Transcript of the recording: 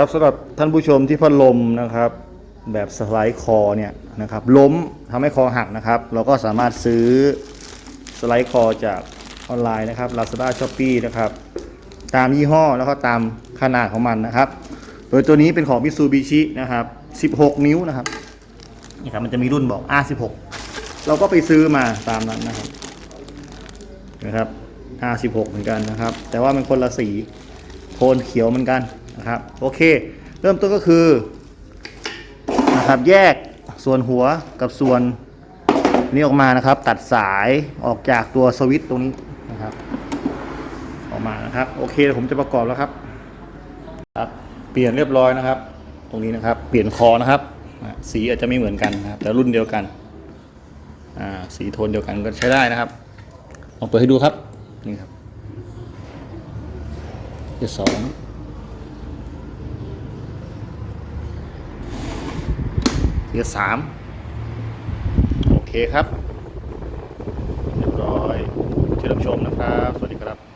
ครับสำหรับท่านผู้ชมที่พัดลมนะครับ แบบสไลด์คอเนี่ยนะครับล้มทำให้คอหักนะครับ เราก็สามารถซื้อสไลด์คอจากออนไลน์นะครับ Lazada Shopee นะครับ ตามยี่ห้อแล้วก็ตามขนาดของมันนะครับ โดยตัวนี้เป็นของ Mitsubishi นะครับ 16 นิ้วนะครับนี่ครับมันจะมีรุ่นบอก R16 เราก็ไปซื้อมาตามนั้นนะครับนะครับ R16 เหมือนกันนะครับ แต่ว่ามันคนละสีโทนเขียวเหมือนกัน นะครับโอเค เริ่มต้นก็คือนะครับแยกส่วนหัวกับส่วนนี้ออกมานะครับ ตัดสายออกจากตัวสวิตตรงนี้นะครับ ออกมานะครับ โอเคผมจะประกอบแล้วครับครับ เปลี่ยนเรียบร้อยนะครับ ตรงนี้นะครับ เปลี่ยนคอนะครับ สีอาจจะไม่เหมือนกันนะครับ แต่รุ่นเดียวกันอ่าสีโทนเดียวกันก็ใช้ได้นะครับลองเปิดให้ดูครับนี่ครับเกียร์สอง เหลือสามโอเคครับเรียบร้อยที่รับชมนะครับ สวัสดีครับ